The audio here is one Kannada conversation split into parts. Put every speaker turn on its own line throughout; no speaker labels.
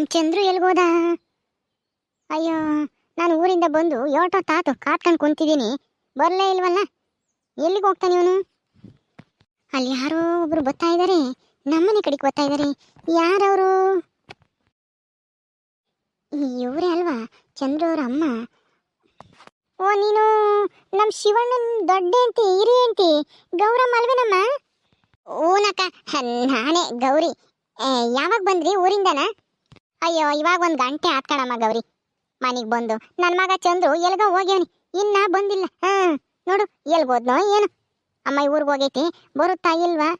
ನಮ್ಮ ಚಂದ್ರು ಎಲ್ಗೋದ? ಅಯ್ಯೋ, ನಾನು ಊರಿಂದ ಬಂದು ಯೋಟೋ ತಾತು ಕಾತ್ಕೊಂಡು ಕುಂತಿದ್ದೀನಿ ಬರಲೇ ಇಲ್ವಲ್ಲ? ಎಲ್ಲಿಗೆ ಹೋಗ್ತಾನೆ ಇವನು? ಅಲ್ಲಿ ಯಾರೋ ಒಬ್ರು ಬರ್ತಾ ಇದ್ದಾರೆ ನಮ್ಮನೆ ಕಡೆಗೆ ಬರ್ತಾ ಇದ್ದಾರೆ ಯಾರವರು? ಇವರೇ ಅಲ್ವಾ? ಚಂದ್ರು ಅವ್ರ ಅಮ್ಮ. ಓ, ನೀನು ನಮ್ಮ ಶಿವಣ್ಣನ ದೊಡ್ಡ ಅಂತಿ ಹಿರಿ ಅಂತಿ ಗೌರಮ್ಮ ಅಲ್ವೇನಮ್ಮ? ಓನಕ್ಕ, ನಾನೇ ಗೌರಿ. ಯಾವಾಗ ಬಂದ್ರಿ? ಊರಿಂದನ? ಅಯ್ಯೋ, ಇವಾಗ ಒಂದು ಗಂಟೆ ಆತ್ಕಣಮ್ಮ ಗೌರಿ. ಮನೆಗೆ ಬಂದು ನನ್ನ ಮಗ ಚಂದ್ರು ಎಲ್ಗ ಹೋಗ್ಯವನಿ. ಇನ್ನ ಬಂದಿಲ್ಲ. ಹಾ, ನೋಡು, ಎಲ್ಗೋದ್ನೋ ಏನು. ಅಮ್ಮ ಊರಿಗೆ ಹೋಗೈತಿ. ಬರುತ್ತಾ ಇಲ್ವಾ?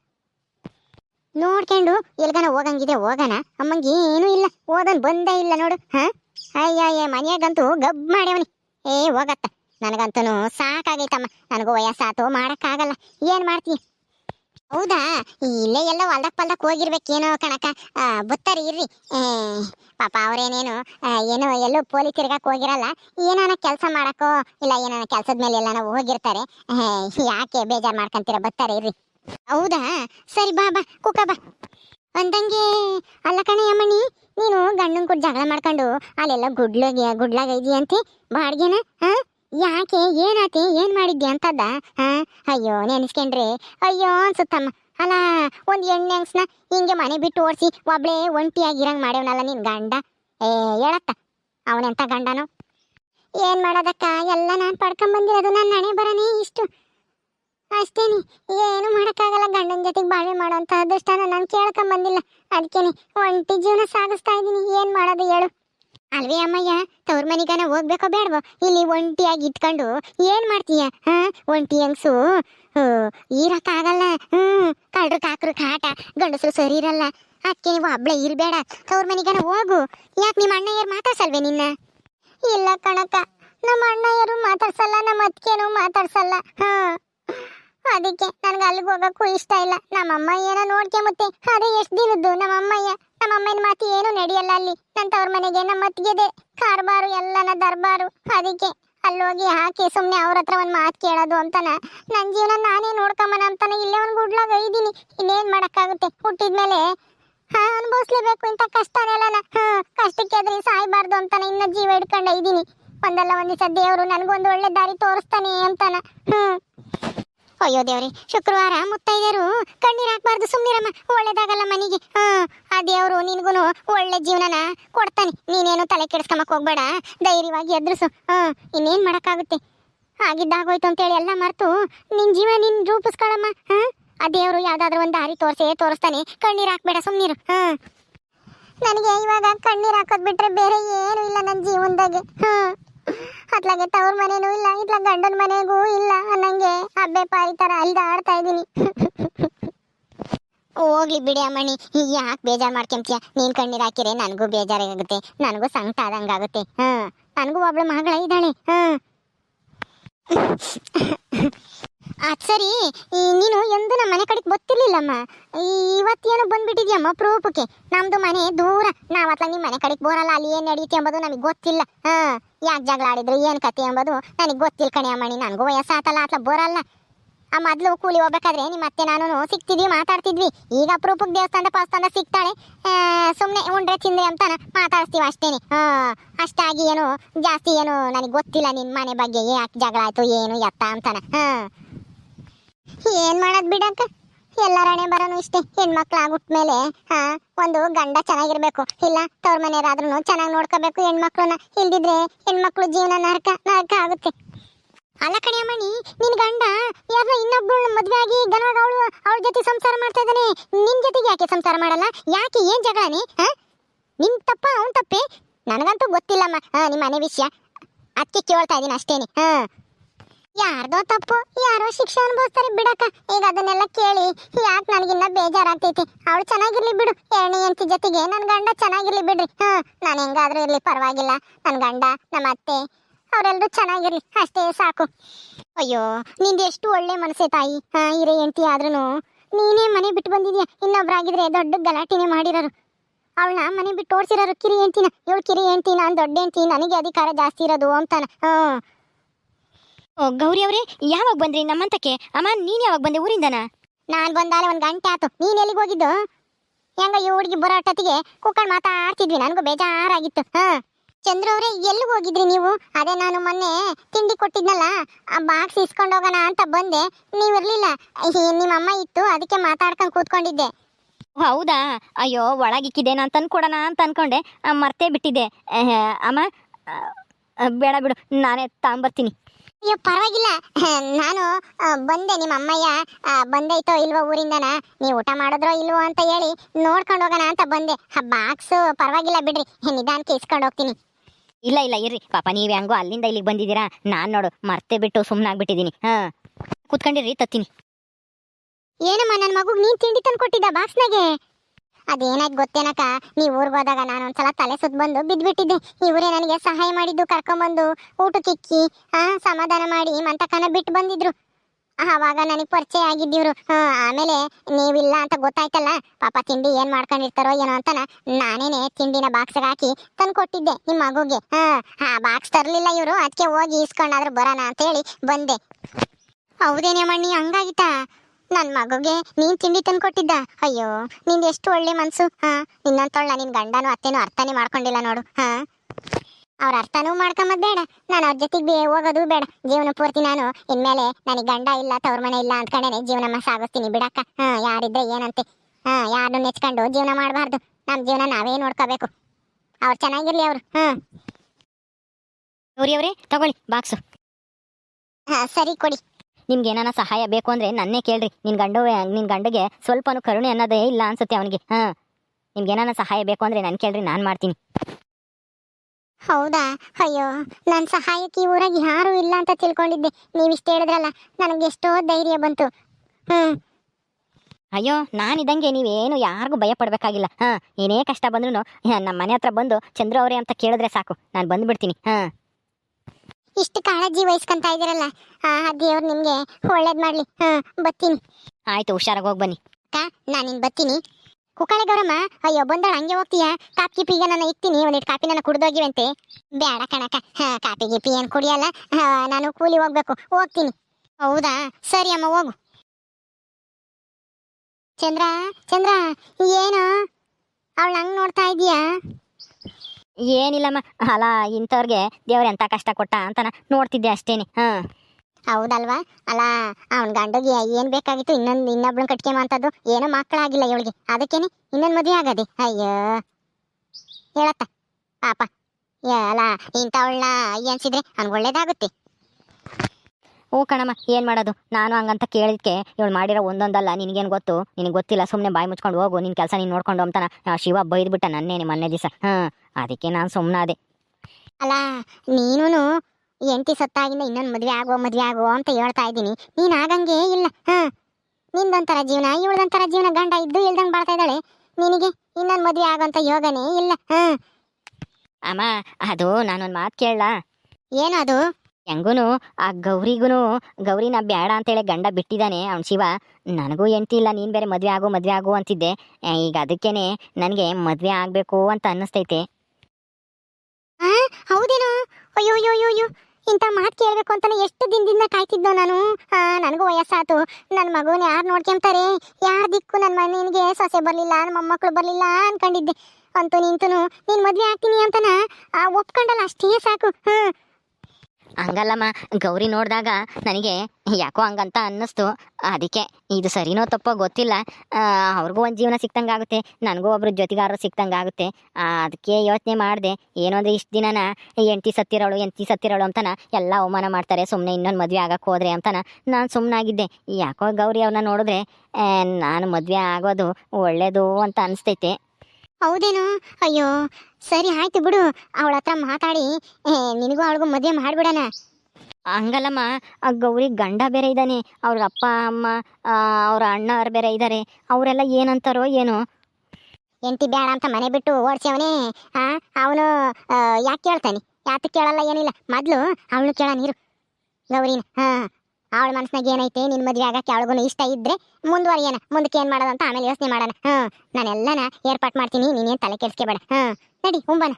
ನೋಡ್ಕೊಂಡು ಎಲ್ಗನ ಹೋಗಂಗಿದೆ, ಹೋಗಣ. ಅಮ್ಮಂಗೆ ಏನೂ ಇಲ್ಲ. ಓದನ್ ಬಂದೇ ಇಲ್ಲ, ನೋಡು. ಹಾ? ಅಯ್ಯ ಮನ್ಯಾಗಂತೂ ಗಬ್ ಮಾಡ್ಯವನಿ. ಏ, ಹೋಗತ್ತ. ನನಗಂತೂ ಸಾಕಾಗೈತಮ್ಮ. ನನಗೂ ವಯಸ್ಸಾತು, ಮಾಡಕ್ಕಾಗಲ್ಲ. ಏನು ಮಾಡ್ತೀನಿ ಹೌದಾ? ಇಲ್ಲೇ ಎಲ್ಲ ಹೊಲ್ದಕ್ ಪಲ್ದಕ್ ಹೋಗಿರ್ಬೇಕೇನೋ ಕಣಕ ಬುತ್ತಾರಿ ಇರ್ರಿ. ಪಾಪ ಅವ್ರೇನೇನು ಏನೋ ಎಲ್ಲೋ ಪೊಲೀಸ್ ಇರ್ಗಕ್ ಹೋಗಿರಲ್ಲ. ಏನಾನ ಕೆಲಸ ಮಾಡಕ್ಕೋ, ಇಲ್ಲ ಏನಾನ ಕೆಲಸದ ಮೇಲೆ ಎಲ್ಲಾನ ಹೋಗಿರ್ತಾರೆ. ಯಾಕೆ ಬೇಜಾರ್ ಮಾಡ್ಕಂತೀರ ಬತ್ತಾರೆ ಇರ್ರಿ. ಹೌದಾ? ಸರಿ ಬಾ ಬಾ ಕುಕ್ಕ ಬಾ. ಅಂದಂಗೆ, ಅಲ್ಲ ಕಣ ಅಮ್ಮಣಿ ನೀನು ಗಂಡನ್ ಕೂಡ ಜಗಳ ಮಾಡ್ಕೊಂಡು ಅಲ್ಲೆಲ್ಲ ಗುಡ್ಲಾಗ ಗುಡ್ಲಾಗ ಇದೆಯಂತೆ, ಬಾಡ್ಗೆನ ಹಾ ಯಾಕೆ? ಏನಾತಿ? ಏನ್ ಮಾಡಿದ್ದೆ ಅಂತದ? ಅಯ್ಯೋ, ನೆನ್ಸ್ಕೊಂಡ್ರೆ. ಅಯ್ಯೋ, ಅನ್ಸುತ್ತಮ್ಮ. ಅಲ್ಲ, ಒಂದ್ ಎಣ್ಣೆ ಅಂಗ್ಸ್ನ ಹಿಂಗೆ ಮನೆ ಬಿಟ್ಟು ಓಡಿಸಿ ಒಬ್ಳೆ ಒಂಟಿಯಾಗಿರಂಗ್ ಮಾಡ್ಯವನಲ್ಲ ನಿನ್ ಗಂಡ? ಏ, ಹೇಳತ್ತ. ಅವನೆಂತ ಗಂಡನು? ಏನ್ ಮಾಡೋದಕ್ಕ? ಎಲ್ಲ ನಾನ್ ಪಡ್ಕೊಂಡ್ ಬಂದಿರೋದು ನನ್ನ ಹಣೆ ಬರನೇ ಇಷ್ಟು. ಅಷ್ಟೇನಿ. ಏನು ಮಾಡಕ್ಕಾಗಲ್ಲ. ಗಂಡನ ಜೊತೆಗೆ ಬಾಳ್ವೆ ಮಾಡೋಂಥ ಅದೃಷ್ಟನ ನಾನು ಕೇಳ್ಕೊಂಡ್ ಬಂದಿಲ್ಲ. ಅದಕ್ಕೇನೆ ಒಂಟಿ ಜೀವನ ಸಾಗಿಸ್ತಾ ಇದೀನಿ. ಏನ್ ಮಾಡೋದು ಹೇಳು. ಅಲ್ವೇ ಅಮ್ಮಯ್ಯ? ತವ್ರ ಮನೆಗಾನ ಹೋಗ್ಬೇಕೋ ಬೇಡವೋ? ಇಲ್ಲಿ ಒಂಟಿಯಾಗಿ ಇಟ್ಕೊಂಡು ಏನ್ ಮಾಡ್ತೀಯ? ಹಾ? ಒಂಟಿ ಹೆಂಗ್ಸು? ಈರಕ್ಕಾಗಲ್ಲ ಹ್ಮ್ ಕಳ್ರು ಕಾಕ್ರು ಕಾಟ, ಗಂಡಸರು ಸರಿ ಇರಲ್ಲ. ಅದಕ್ಕೆ ನೀವು ಒಬ್ಳೆ ಇರ್ಬೇಡ. ತವ್ರ ಮನೆಗಾನ ಹೋಗು. ಯಾಕೆ ನಿಮ್ಮ ಅಣ್ಣಯ್ಯರು ಮಾತಾಡ್ಸಲ್ವೇ ನಿನ್ನ? ಇಲ್ಲ ಕಣಕ್ಕ, ನಮ್ಮ ಅಣ್ಣಯ್ಯರು ಮಾತಾಡ್ಸಲ್ಲ, ನಮ್ಮ ಅತ್ತಿಗೆನು ಮಾತಾಡ್ಸಲ್ಲ. ಹಾ, ಅದಕ್ಕೆ ನನ್ಗೆ ಅಲ್ಲಿಗೆ ಹೋಗಕ್ಕೂ ಇಷ್ಟ ಇಲ್ಲ. ನಮ್ಮಮ್ಮ ಏನೋ ನೋಡ್ಕೊಂಬತ್ತೆ ಅದೇ ಎಷ್ಟು ದಿನದ್ದು? ನಮ್ಮ ಅಮ್ಮಯ್ಯ ನಮ್ಮ ಅಮ್ಮನ ಮಾತು ಏನು ನಡೆಯಲ್ಲ ಅಲ್ಲಿ. ನನ್ನ ತವ್ರ ಮನೆಗೆ ನಮ್ಮ ಅತ್ತಿಗೆದೆ. ಕಾರ್ಬಾರು, ಎಲ್ಲನ ದರ್ಬಾರು. ಅದಕ್ಕೆ ಅಲ್ಲೋಗಿ ಹಾಕಿ ಸುಮ್ಮನೆ ಅವ್ರ ಹತ್ರ ಒಂದು ಮಾತು ಕೇಳೋದು ಅಂತಾನ. ನನ್ನ ಜೀವನ ನಾನೇ ನೋಡ್ಕೊಂಬನ ಅಂತಾನೆ. ಇಲ್ಲೇ ಒಂದು ಗುಡ್ಲಾಗ ಇದ್ದೀನಿ. ಇನ್ನೇನ್ ಮಾಡೋಕ್ಕಾಗುತ್ತೆ? ಹುಟ್ಟಿದ್ಮೇಲೆ, ಹಾ, ಅನುಭವಿಸ್ಲೇಬೇಕು. ಇಂಥ ಕಷ್ಟನೆಲ್ಲನ ಹಾ, ಕಷ್ಟಕ್ಕೆ ಆದ್ರೆ ಸಾಯ್ಬಾರ್ದು ಅಂತಾನೆ. ಇನ್ನ ಜೀವ ಹಿಡ್ಕೊಂಡ ಇದ್ದೀನಿ. ಒಂದಲ್ಲ ಒಂದು ದಿವಸ ದೇವರು ನನಗೊಂದು ಒಳ್ಳೆ ದಾರಿ ತೋರಿಸ್ತಾನೆ ಅಂತಾನ. ಹ್ಮ್. ಅಯ್ಯೋ ದೇವ್ರಿ, ಶುಕ್ರವಾರ ಮುತ್ತೈದೆಯರು ಕಣ್ಣೀರ್ ಹಾಕ್ಬಾರ್ದು, ಸುಮ್ನಿರಮ್ಮ. ಒಳ್ಳೇದಾಗಲ್ಲ ಮನೆಗೆ. ಹಾ, ಆ ದೇವರು ನಿನ್ಗುನು ಒಳ್ಳೆ ಜೀವನನ ಕೊಡ್ತಾನೆ. ನೀನೇನು ತಲೆ ಕೆಡಿಸ್ಕೊಂಬಕ್ ಹೋಗ್ಬೇಡ, ಧೈರ್ಯವಾಗಿ ಎದುರಿಸು. ಹಾ, ಇನ್ನೇನು ಮಾಡೋಕ್ಕಾಗುತ್ತೆ? ಆಗಿದ್ದಾಗೋಯ್ತು ಅಂತೇಳಿ ಎಲ್ಲ ಮರ್ತು ನಿನ್ನ ಜೀವನ ನಿನ್ ರೂಪಿಸ್ಕೊಳಮ್ಮ. ಹಾ, ಆ ದೇವ್ರು ಯಾವ್ದಾದ್ರು ಒಂದು ದಾರಿ ತೋರಿಸೇ, ತೋರಿಸ್ತಾನೆ. ಕಣ್ಣೀರ್ ಹಾಕ್ಬೇಡ, ಸುಮ್ನಿರು. ಹಾ. ನನಗೆ ಇವಾಗ ಕಣ್ಣೀರ್ ಹಾಕೋದು ಬಿಟ್ರೆ ಬೇರೆ ಏನು ಇಲ್ಲ ನನ್ನ ಜೀವನದಾಗೆ. ಹಾ. ಅತ್ಲಾಗೆ ತವ್ರ ಮನೇನೂ ಇಲ್ಲ ಇತ್ಲ ಗಂಡನ ಮನೆಗೂ ಇಲ್ಲ ಅನ್ನಂಗೆ ಅಬ್ಬೆ ಪಾಯಿ ತರ ಅಲ್ದಾಡ್ತಾ ಇದೀನಿ ಹೋಗ್ಲಿ ಬಿಡಿ ಅಮ್ಮಣಿ ಯಾಕೆ ಬೇಜಾರ್ ಮಾಡ್ಕೊಂತೀಯ? ನೀನ್ ಕಣ್ಣೀರ್ ಹಾಕಿರೆ ನನಗೂ ಬೇಜಾರಾಗುತ್ತೆ, ನನಗೂ ಸಂಕಟ ಆದಂಗಾಗುತ್ತೆ. ಹಾ ನನಗೂ ಒಬ್ಳು ಮಗಳ ಇದ್ದಾಳೆ ಹಾ ಅದ್ ಸರಿ. ನೀನು ಎಂದು ನಮ್ಮ ಮನೆ ಕಡೆಗೆ ಗೊತ್ತಿರ್ಲಿಲ್ಲಮ್ಮ ಇವತ್ತೇನು ಬಂದ್ಬಿಟ್ಟಿದ್ಯಮ್ಮ ಪ್ರೂಪಕ್ಕೆ. ನಮ್ದು ಮನೆ ದೂರ. ನಾವು ಅತ್ಲ ನಿಮ್ಮ ಮನೆ ಕಡೆಗೆ ಬರಲ್ಲ, ಅಲ್ಲಿ ಏನ್ ನಡೆಯುತ್ತೆ ಎಂಬುದು ನಮಗೆ ಗೊತ್ತಿಲ್ಲ. ಹಾಂ, ಯಾಕೆ ಜಗಳ ಆಡಿದ್ರು, ಏನ್ ಕತೆ ಎಂಬುದು ನನಗೆ ಗೊತ್ತಿಲ್ಲ ಕಣೆ ಅಮ್ಮಣಿ. ನನಗೂ ವಯಸ್ಸಾತಲ್ಲ ಅತ್ಲ ಬೋರಲ್ಲ. ಆ, ಮೊದ್ಲು ಕೂಲಿ ಹೋಗ್ಬೇಕಾದ್ರೆ ನಿಮ್ಮ ಅತ್ತೆ ನಾನು ಸಿಕ್ತಿದ್ವಿ, ಮಾತಾಡ್ತಿದ್ವಿ. ಈಗ ಅಪರೂಪಕ್ಕೆ ದೇವಸ್ಥಾನ ಪಾಸ್ತಾನ ಸಿಗ್ತಾಳೆ. ಸುಮ್ಮನೆ ಉಂಡ್ರೆ ತಿಂದ್ರೆ ಅಂತ ಮಾತಾಡ್ತೀವಿ ಅಷ್ಟೇನೆ. ಹಾ, ಅಷ್ಟಾಗಿ ಏನು ಜಾಸ್ತಿ ಏನು ನನಗೆ ಗೊತ್ತಿಲ್ಲ ನಿನ್ನ ಮನೆ ಬಗ್ಗೆ, ಯಾಕೆ ಜಗಳ ಆಯ್ತು, ಏನು ಎತ್ತ ಅಂತಾನೆ. ಹಾ. ಏನ್ ಮಾಡದ್ ಬಿಡಕ್ಕ? ಎಲ್ಲರಣೆ ಬರೋನು ಇಷ್ಟೇ, ಹೆಣ್ಮಕ್ಳು ಆಗ್ಬಿಟ್ಮೇಲೆ ಹಾ, ಒಂದು ಗಂಡ ಚೆನ್ನಾಗಿರ್ಬೇಕು. ಇಲ್ಲ, ತವ್ರ ಮನೆಯವರಾದ್ರೂ ಚೆನ್ನಾಗಿ ನೋಡ್ಕೋಬೇಕು ಹೆಣ್ಮಕ್ಳನ್ನ. ಇಲ್ದಿದ್ರೆ ಹೆಣ್ಮಕ್ಳು ಜೀವನ ನರಕ ನರಕ ಆಗುತ್ತೆ. ಅಲ್ಲ ಕಣಿಯಮ್ಮಣಿ, ನಿನ್ ಗಂಡ ಯಾರ ಇನ್ನೊಬ್ಬಳು ಮದ್ವೆ ಆಗಿ ಗನವಾಗ ಅವಳು, ಅವಳ ಜೊತೆ ಸಂಸಾರ ಮಾಡ್ತಾ ಇದ್ದಾನೆ. ನಿನ್ ಜೊತೆಗೆ ಯಾಕೆ ಸಂಸಾರ ಮಾಡಲ್ಲ? ಯಾಕೆ ಏನ್ ಜಗಳನೆ, ಹಾ? ನಿನ್ ತಪ್ಪ, ಅವನ್ ತಪ್ಪೆ? ನನಗಂತೂ ಗೊತ್ತಿಲ್ಲಮ್ಮ ಹಾ ನಿಮ್ಮ ಮನೆ ವಿಷಯ. ಅದಕ್ಕೆ ಕೇಳ್ತಾ ಇದೀನಿ ಅಷ್ಟೇನೆ, ಹಾ. ಯಾರ್ದೋ ತಪ್ಪು, ಯಾರೋ ಶಿಕ್ಷೆ ಅನುಭವಿಸ್ತಾರೆ ಬಿಡಕ್ಕ. ಈಗ ಅದನ್ನೆಲ್ಲ ಕೇಳಿ, ಯಾಕೆ ನನಗಿನ್ನ ಬೇಜಾರಾಗ್ತೈತಿ? ಅವಳು ಚೆನ್ನಾಗಿರ್ಲಿ ಬಿಡು. ಎರಡನೇ ಎಂತಿ ಜೊತೆಗೆ ನನ್ನ ಗಂಡ ಚೆನ್ನಾಗಿರ್ಲಿ ಬಿಡ್ರಿ. ಹಾ, ನಾನು ಹೆಂಗಾದ್ರೂ ಇರ್ಲಿ, ಪರವಾಗಿಲ್ಲ. ನನ್ನ ಗಂಡ ನಮ್ಮ ಅತ್ತೆ ಅವರೆಲ್ಲರೂ ಚೆನ್ನಾಗಿರ್ಲಿ. ಅಷ್ಟೇ ಸಾಕು. ಅಯ್ಯೋ, ನಿಂದು ಎಷ್ಟು ಒಳ್ಳೆ ಮನಸ್ಸೆ ತಾಯಿ. ಹಾ ಇರೇ ಹೆಂಡತಿ ಆದ್ರೂ ನೀನೇ ಮನೆ ಬಿಟ್ಟು ಬಂದಿದ್ಯಾ? ಇನ್ನೊಬ್ರಾಗಿದ್ರೆ ದೊಡ್ಡ ಗಲಾಟಿನೇ ಮಾಡಿರೋರು. ಅವಳನ್ನ ಮನೆ ಬಿಟ್ಟು ಓಡಿಸಿರೋರು ಕಿರಿ ಹೆಂಡ್ತಿನ. ಇವಳು ಕಿರಿ ನಾನು ದೊಡ್ಡ ಹೆಂಡ್ತಿ, ನನಗೆ ಅಧಿಕಾರ ಜಾಸ್ತಿ ಇರೋದು ಅಂತಾನ. ಹಾ.
ಓ ಗೌರಿ ಅವರೇ ಯಾವಾಗ ಬಂದ್ರಿ ನಮ್ಮಂತಕ್ಕೆ? ಅಮ್ಮ ನೀನ್ ಯಾವಾಗ ಬಂದೆ ಊರಿಂದನ?
ನಾನ್ ಬಂದಾಲೆ ಒಂದು ಗಂಟೆ ಆತು. ನೀನು ಎಲ್ಲಿಗೆ ಹೋಗಿದ್ದು? ಹೆಂಗ ಈ ಹುಡುಗಿ ಬರೋ ಅಷ್ಟೊತ್ತಿಗೆ ಮಾತಾಡ್ತಿದ್ವಿ. ನನಗೂ ಬೇಜಾರಾಗಿತ್ತು. ಹಾ. ಚಂದ್ರ ಅವ್ರೆ ಎಲ್ಲಿಗೆ ಹೋಗಿದ್ರಿ ನೀವು? ಅದೇ ನಾನು ಮೊನ್ನೆ ತಿಂಡಿ ಕೊಟ್ಟಿದ್ನಲ್ಲ ಆ ಬಾಕ್ಸ್ ಇಸ್ಕೊಂಡು ಹೋಗೋಣ ಅಂತ ಬಂದೆ. ನೀವು ಇರ್ಲಿಲ್ಲ. ನಿಮ್ಮ ಅಮ್ಮ ಇತ್ತು ಅದಕ್ಕೆ ಮಾತಾಡ್ಕೊಂಡು ಕೂತ್ಕೊಂಡಿದ್ದೆ.
ಹೌದಾ? ಅಯ್ಯೋ ಒಳಗಿಕ್ಕಿದ್ದೇನೋ ಅಂತ ಅನ್ಕೊಡೋಣ ಅಂತ ಅನ್ಕೊಂಡೆ. ಮರ್ತೇ ಬಿಟ್ಟಿದ್ದೆ. ಅಮ್ಮ ಬೇಡ ಬಿಡು ನಾನೇ ತಗೊಂಬರ್ತೀನಿ
ಅಯ್ಯೋ ಪರವಾಗಿಲ್ಲ. ನಾನು ಬಂದೆ. ನಿಮ್ಮ ಅಮ್ಮಯ್ಯ ಬಂದೈತೋ ಇಲ್ವೋ ಊರಿಂದನ? ನೀವು ಊಟ ಮಾಡಿದ್ರೋ ಇಲ್ವೋ ಅಂತ ಹೇಳಿ ನೋಡ್ಕೊಂಡು ಹೋಗೋಣ ಅಂತ ಬಂದೆ. ಆ ಬಾಕ್ಸ್ ಪರವಾಗಿಲ್ಲ ಬಿಡ್ರಿ. ನಿಧಾನಕ್ಕೆ ಇಸ್ಕೊಂಡು ಹೋಗ್ತೀನಿ.
ಇಲ್ಲ ಇಲ್ಲ ಇರ್ರಿ. ಪಾಪ ನೀವು ಹೆಂಗೋ ಅಲ್ಲಿಂದ ಇಲ್ಲಿಗೆ ಬಂದಿದ್ದೀರಾ? ನಾನು ನೋಡು ಮರ್ತೆ ಬಿಟ್ಟು ಸುಮ್ಮನಾಗ್ಬಿಟ್ಟಿದ್ದೀನಿ ಹಾ ಕುತ್ಕೊಂಡಿರ್ರಿ ತತ್ತೀನಿ.
ಏನಮ್ಮ ನನ್ನ ಮಗುಗೆ ನೀನು ತಿಂಡಿ ತಂದು ಕೊಟ್ಟಿದ್ದ ಬಾಕ್ಸ್ನಾಗೆ? ಅದೇನಾಯ್ತು ಗೊತ್ತೇನಕ್ಕ? ನೀವು ಊರಿಗೆ ಹೋದಾಗ ನಾನು ಒಂದ್ಸಲ ತಲೆ ಸುತ್ತ ಬಂದು ಬಿದ್ದ್ಬಿಟ್ಟಿದ್ದೆ ಇವರೇ ನನಗೆ ಸಹಾಯ ಮಾಡಿದ್ದು ಕರ್ಕೊಂಬಂದು ಊಟಕ್ಕಿಕ್ಕಿ ಸಮಾಧಾನ ಮಾಡಿ ಮಂತಕನ ಬಿಟ್ಟು ಬಂದಿದ್ರು. ಆವಾಗ ನನಗೆ ಪರಿಚಯ ಆಗಿದ್ದೀವ್ರು ಆಮೇಲೆ ನೀವಿಲ್ಲ ಅಂತ ಗೊತ್ತಾಯ್ತಲ್ಲ? ಪಾಪ ತಿಂಡಿ ಏನ್ ಮಾಡ್ಕೊಂಡಿರ್ತಾರೋ ಏನೋ ಅಂತನ ನಾನೇನೆ ತಿಂಡಿನ ಬಾಕ್ಸ್ಗೆ ಹಾಕಿ ತಂದು ಕೊಟ್ಟಿದ್ದೆ ನಿಮ್ಮ ಮಗುಗೆ. ಹಾ ಬಾಕ್ಸ್ ತರಲಿಲ್ಲ ಇವರು. ಅದಕ್ಕೆ ಹೋಗಿ ಇಸ್ಕೊಂಡಾದ್ರೂ ಬರೋಣ ಅಂತ ಹೇಳಿ ಬಂದೆ. ಹೌದೇನೇ ಮಣ್ಣಿ ಹಂಗಾಗಿತ್ತಾ? ನನ್ ಮಗುಗೆ ನೀನ್ ತಿಂಡಿ ತಂದು ಕೊಟ್ಟಿದ್ದ. ಅಯ್ಯೋ ನಿಂದ ಎಷ್ಟು ಒಳ್ಳೆ ಮನ್ಸು ಹಾ? ನಿನ್ನಂತೊಳ್ಳ ನಿನ್ ಗಂಡನು ಅತ್ತೇನೂ ಅರ್ಥನೇ ಮಾಡ್ಕೊಂಡಿಲ್ಲ ನೋಡು ಹಾ? ಅವ್ರ ಅರ್ಥನೂ ಮಾಡ್ಕೊಂಬದ್ ಬೇಡ. ನಾನು ಅವ್ರ ಜೊತೆಗೆ ಹೋಗೋದು ಬೇಡ. ಜೀವನ ಪೂರ್ತಿ ನಾನು ಇನ್ಮೇಲೆ ನನಗೆ ಗಂಡ ಇಲ್ಲ ತವ್ರ ಮನೆ ಇಲ್ಲ ಅಂದ್ಕೊಂಡೇನೆ ಜೀವನ ಸಾಗಿಸ್ತೀನಿ ಬಿಡಕ್ಕ. ಹಾ ಯಾರಿದ್ರೆ ಏನಂತೆ? ಹಾ ಯಾರನ್ನು ನೆಚ್ಕೊಂಡು ಜೀವನ ಮಾಡಬಾರ್ದು. ನಮ್ಮ ಜೀವನ ನಾವೇ ನೋಡ್ಕೋಬೇಕು. ಅವ್ರು ಚೆನ್ನಾಗಿರ್ಲಿ ಅವ್ರು ಹಾ?
ಗೌರಿ ಅವರೇ ತಗೊಳ್ಳಿ ಬಾಕ್ಸು.
ಹಾ ಸರಿ ಕೊಡಿ.
ನಿಮ್ಗೆ ಏನಾನ ಸಹಾಯ ಬೇಕು ಅಂದ್ರೆ ನನ್ನೇ ಕೇಳ್ರಿ. ನಿನ್ ಗಂಡು ನಿನ್ ಗಂಡಗೆ ಸ್ವಲ್ಪನೂ ಕರುಣೆ ಅನ್ನೋದೇ ಇಲ್ಲ ಅನ್ಸುತ್ತೆ ಅವನಿಗೆ. ಹಾ ನಿಮ್ಗೆ ಏನಾನ ಸಹಾಯ ಬೇಕು ಅಂದ್ರೆ ನನ್ ಕೇಳ್ರಿ ನಾನ್ ಮಾಡ್ತೀನಿ.
ಹೌದಾ? ಅಯ್ಯೋ ನನ್ನ ಸಹಾಯಕ್ಕೆ ಈ ಊರಾಗ ಯಾರು ಇಲ್ಲ ಅಂತ ತಿಳ್ಕೊಂಡಿದ್ದೆ. ನೀವಿಷ್ಟು ಹೇಳಿದ್ರಲ್ಲ ನನಗೆ ಎಷ್ಟೋ ಧೈರ್ಯ ಬಂತು. ಹ್ಮ್.
ಅಯ್ಯೋ ನಾನಿದಂಗೆ ನೀವೇನು ಯಾರಿಗೂ ಭಯ ಪಡಬೇಕಾಗಿಲ್ಲ ಹಾ ಏನೇ ಕಷ್ಟ ಬಂದ್ರೂ ನಮ್ಮ ಮನೆ ಹತ್ರ ಬಂದು ಚಂದ್ರ ಅವರೇ ಅಂತ ಕೇಳಿದ್ರೆ ಸಾಕು. ನಾನು ಬಂದ್ಬಿಡ್ತೀನಿ. ಹಾ.
ಇಷ್ಟು ಕಾಳಜಿ ವಹಿಸ್ಕೊಂತ ಇದ್ದೀರಲ್ಲ ಆ ದೇವ್ರು ನಿಮ್ಗೆ ಒಳ್ಳೇದ್ ಮಾಡ್ಲಿ. ಹಾ ಬತ್ತೀನಿ
ಆಯ್ತು ಹುಷಾರಾಗಿ ಹೋಗಿ ಬನ್ನಿ.
ಅಕ್ಕ ನಾನಿನ್ ಬತ್ತೀನಿ ಕುಕ್ಕಳೆ ಗೌರಮ್ಮ ಅಯ್ಯೋ ಬಂದಾಳ ಹಂಗೆ ಹೋಗ್ತೀಯಾ? ಕಾಪಿ ಈಗ ನಾನು ಇಕ್ತೀನಿ ಒಂದಿಟ್ಟು ಕಾಪಿ ನನ್ನ ಕುಡ್ದೋಗಿವಂತೆ. ಬೇಡ ಕಣಕ್ಕ ಹಾ ಕಾಪಿ ಗಿಪಿ ಏನು ಕುಡಿಯಲ್ಲ. ಹಾ, ನಾನು ಕೂಲಿ ಹೋಗ್ಬೇಕು ಹೋಗ್ತೀನಿ. ಹೌದಾ? ಸರಿ ಅಮ್ಮ ಹೋಗು. ಚಂದ್ರ ಚಂದ್ರ ಏನು? ಅವಳು ಹಂಗ್ ನೋಡ್ತಾ ಇದೀಯಾ
ಏನಿಲ್ಲಮ್ಮ. ಅಲ್ಲ, ಇಂಥವ್ರಿಗೆ ದೇವ್ರ ಎಂತ ಕಷ್ಟ ಕೊಟ್ಟ ಅಂತ ನೋಡ್ತಿದ್ದೆ ಅಷ್ಟೇನೆ. ಹಾಂ.
ಹೌದಲ್ವಾ? ಅಲ್ಲ, ಅವನ್ ಗಂಡಗೆ ಏನ್ ಬೇಕಾಗಿತ್ತು ಇನ್ನೊಂದು ಕಟ್ಕೆ ಕಟ್ಕೊಂಬಂತದ್ದು ಏನೋ ಮಕ್ಕಳಾಗಿಲ್ಲ ಇವಳಿಗೆ. ಅದಕ್ಕೇನೆ ಇನ್ನೊಂದ್ ಮದ್ವೆ ಆಗದೆ. ಅಯ್ಯೋ. ಹೇಳತ್ತ? ಪಾಪ. ಅಲ್ಲ, ಇಂಥವಳನ್ನ ಅನ್ಸಿದ್ರೆ ಅವ್ನಿಗೆ ಒಳ್ಳೇದಾಗುತ್ತೆ.
ಹ್ಞೂ ಕಣಮ್ಮ ಏನು ಮಾಡೋದು? ನಾನು ಹಂಗಂತ ಕೇಳಿದ್ಕೆ ಇವಳು ಮಾಡಿರೋ ಒಂದೊಂದಲ್ಲ ನಿನಗೇನು ಗೊತ್ತು? ನಿನಗೆ ಗೊತ್ತಿಲ್ಲ ಸುಮ್ಮನೆ ಬಾಯಿ ಮುಚ್ಕೊಂಡು ಹೋಗು ನಿನ್ನ ಕೆಲಸ ನೀನು ನೋಡ್ಕೊಂಡು ಅಂತಾನ. ಶಿವ ಬೈದ್ಬಿಟ್ಟ ನನ್ನೇನೆ ಮೊನ್ನೆ ದಿವಸ. ಹಾಂ ಅದಕ್ಕೆ ನಾನು ಸುಮ್ಮನಾದೆ
ಅಲ್ಲ ನೀನು ಎಂಟಿ ಸತ್ತಾಗಿಂದ ಇನ್ನೊಂದು ಮದುವೆ ಆಗೋ ಮದುವೆ ಆಗೋ ಅಂತ ಹೇಳ್ತಾ ಇದ್ದೀನಿ. ನೀನು ಆಗಂಗೆ ಇಲ್ಲ. ಹಾಂ ನಿಂದೊಂಥರ ಜೀವನ ಇವಳದೊಂಥರ ಜೀವನ ಗಂಡ ಇದ್ದು ಇಲ್ದಂಗೆ ಬಾಳ್ತಾ ಇದ್ದಾಳೆ. ನಿನಗೆ ಇನ್ನೊಂದು ಮದುವೆ ಆಗೋಂಥ ಯೋಗನೇ ಇಲ್ಲ. ಹಾಂ.
ಅಮ್ಮ ಅದು ನಾನೊಂದು ಮಾತು ಕೇಳಲ್ಲ
ಏನು
ಹೆಂಗೂನು, ಆ ಗೌರಿಗೂ ಗೌರಿನ ಬೇಡ ಅಂತೇಳಿ ಗಂಡ ಬಿಟ್ಟಿದ್ದಾನೆ ಅವ್ನು ಶಿವ. ನನಗೂ ಹೆಂಡ್ತಿ ಇಲ್ಲ, ನೀನು ಬೇರೆ ಮದುವೆ ಆಗು ಮದುವೆ ಆಗು ಅಂತಿದ್ದೆ. ಈಗ ಅದಕ್ಕೇನೆ ನನಗೆ ಮದುವೆ ಆಗಬೇಕು ಅಂತ ಅನ್ನಿಸ್ತೈತೆ.
ಹೌದೇನೋ? ಅಯ್ಯೋ ಅಯ್ಯೋ ಅಯ್ಯೋ ಇಂಥ ಮಾತು ಕೇಳಬೇಕು ಅಂತಾನೆ ಎಷ್ಟು ದಿನದಿಂದ ಕಾಯ್ತಿದ್ದೋ ನಾನು. ನನಗೂ ವಯಸ್ಸಾತು. ನನ್ನ ಮಗುನ ಯಾರು ನೋಡ್ಕೊಂತಾರೆ ಯಾರ ದಿಕ್ಕು ನನ್ನ ಮನೆಗೆ? ಸೊಸೆ ಬರಲಿಲ್ಲ ನಮ್ಮ ಮೊಮ್ಮಕ್ಕಳು ಬರಲಿಲ್ಲ ಅನ್ಕೊಂಡಿದ್ದೆ. ಅಂತೂ ನಿಂತನು, ನೀನು ಮದುವೆ ಆಗ್ತೀನಿ ಅಂತನ? ಒಪ್ಕೊಂಡಲ್ಲ, ಅಷ್ಟೇ ಸಾಕು. ಹಾಂ
ಹಂಗಲ್ಲಮ್ಮ, ಗೌರಿ ನೋಡಿದಾಗ ನನಗೆ ಯಾಕೋ ಹಂಗಂತ ಅನ್ನಿಸ್ತು. ಅದಕ್ಕೆ ಇದು ಸರಿನೋ ತಪ್ಪೋ ಗೊತ್ತಿಲ್ಲ. ಅವ್ರಿಗೂ ಒಂದು ಜೀವನ ಸಿಕ್ತಂಗೆ ಆಗುತ್ತೆ, ನನಗೂ ಒಬ್ರು ಜೊತೆಗಾರರು ಸಿಕ್ತಂಗೆ ಆಗುತ್ತೆ. ಅದಕ್ಕೆ ಯೋಚನೆ ಮಾಡಿದೆ, ಏನೋ ಅಂದರೆ ಇಷ್ಟು ದಿನನ ಎಂಟಿ ಸತ್ತಿರೋಳು ಎಂಟಿ ಸತ್ತಿರೋಳು ಅಂತನ ಎಲ್ಲ ಅವಮಾನ ಮಾಡ್ತಾರೆ. ಸುಮ್ಮನೆ ಇನ್ನೊಂದು ಮದುವೆ ಆಗಕ್ಕೆ ಹೋದ್ರೆ ಅಂತನ ನಾನು ಸುಮ್ಮನಾಗಿದ್ದೆ ಯಾಕೋ ಗೌರಿ ಅವ್ರನ್ನ ನೋಡಿದ್ರೆ ನಾನು ಮದುವೆ ಆಗೋದು ಒಳ್ಳೆಯದು ಅಂತ ಅನಿಸ್ತೈತೆ.
ಹೌದೇನೋ? ಅಯ್ಯೋ, ಸರಿ ಆಯ್ತು ಬಿಡು. ಅವಳ ಹತ್ರ ಮಾತಾಡಿ. ನಿನಗೂ ಅವಳಿಗೂ ಮದುವೆ ಮಾಡಿಬಿಡೋಣ.
ಹಂಗಲ್ಲಮ್ಮ, ಆ ಗೌರಿ ಗಂಡ ಬೇರೆ ಇದ್ದಾನೆ. ಅವ್ರ ಅಪ್ಪ, ಅಮ್ಮ ಅವ್ರ ಅಣ್ಣ ಅವ್ರು ಬೇರೆ ಇದ್ದಾರೆ. ಅವರೆಲ್ಲ ಏನಂತಾರೋ ಏನೋ.
ಎಂಟಿ ಬೇಡ ಅಂತ ಮನೆ ಬಿಟ್ಟು ಓಡ್ಸೇವ್ನೇ ಹಾ ಅವನು ಯಾಕೆ ಕೇಳ್ತಾನೆ? ಯಾತಕ್ಕೆ ಕೇಳಲ್ಲ ಏನಿಲ್ಲ. ಮೊದ್ಲು ಅವಳು ಕೇಳ ನೀರು. ಗೌರಿನ, ಹಾ. ಅವಳ ಮನಸ್ನಾಗ ಏನೈತೆ ನಿನ್ನ ಮದುವೆ ಆಗಕ್ಕೆ ಅವಳಿಗೂ ಇಷ್ಟ ಇದ್ರೆ ಮುಂದುವರಿಯೋಣ ಮುಂದಕ್ಕೆ ಏನು ಮಾಡೋದು ಅಂತ ಆಮೇಲೆ ಯೋಚನೆ ಮಾಡೋಣ. ಹಾ ನಾನೆಲ್ಲನ ಏರ್ಪಾಟ್ ಮಾಡ್ತೀನಿ ನೀನೇನು ತಲೆ ಕೆಡಿಸ್ಕೋಬೇಡ. ಹಾ ನಡಿ ಉಂಬನ.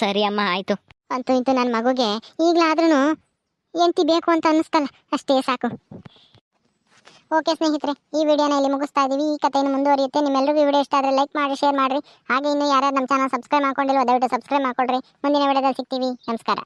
ಸರಿ ಅಮ್ಮ ಆಯ್ತು.
ಅಂತೂ ಇಂತೂ ನನ್ನ ಮಗುಗೆ ಈಗಲಾದ್ರೂ ಎಂತಿ ಬೇಕು ಅಂತ ಅನ್ನಿಸ್ತಲ್ಲ ಅಷ್ಟೇ ಸಾಕು. ಓಕೆ ಸ್ನೇಹಿತರೆ ಈ ವಿಡಿಯೋನ ಇಲ್ಲಿ ಮುಗಿಸ್ತಾ ಇದೀವಿ. ಈ ಕಥೆಯನ್ನು ಮುಂದುವರಿಯುತ್ತೆ. ನಿಮ್ಮೆಲ್ಲರಿಗೂ ಈ ವಿಡಿಯೋ ಇಷ್ಟ ಆದರೆ ಲೈಕ್ ಮಾಡಿ ಶೇರ್ ಮಾಡಿರಿ. ಹಾಗೆ ಇನ್ನೂ ಯಾರ್ಯಾರು ನಮ್ಮ ಚಾನಲ್ ಸಬ್ಸ್ಕ್ರೈಬ್ ಮಾಡ್ಕೊಂಡಿಲ್ಲ ದಯವಿಟ್ಟು ಸಬ್ಸ್ಕ್ರೈಬ್ ಮಾಡ್ಕೊಳ್ರಿ ಮುಂದಿನ ವಿಡಿಯೋದಲ್ಲಿ ಸಿಗ್ತೀವಿ. ನಮಸ್ಕಾರ.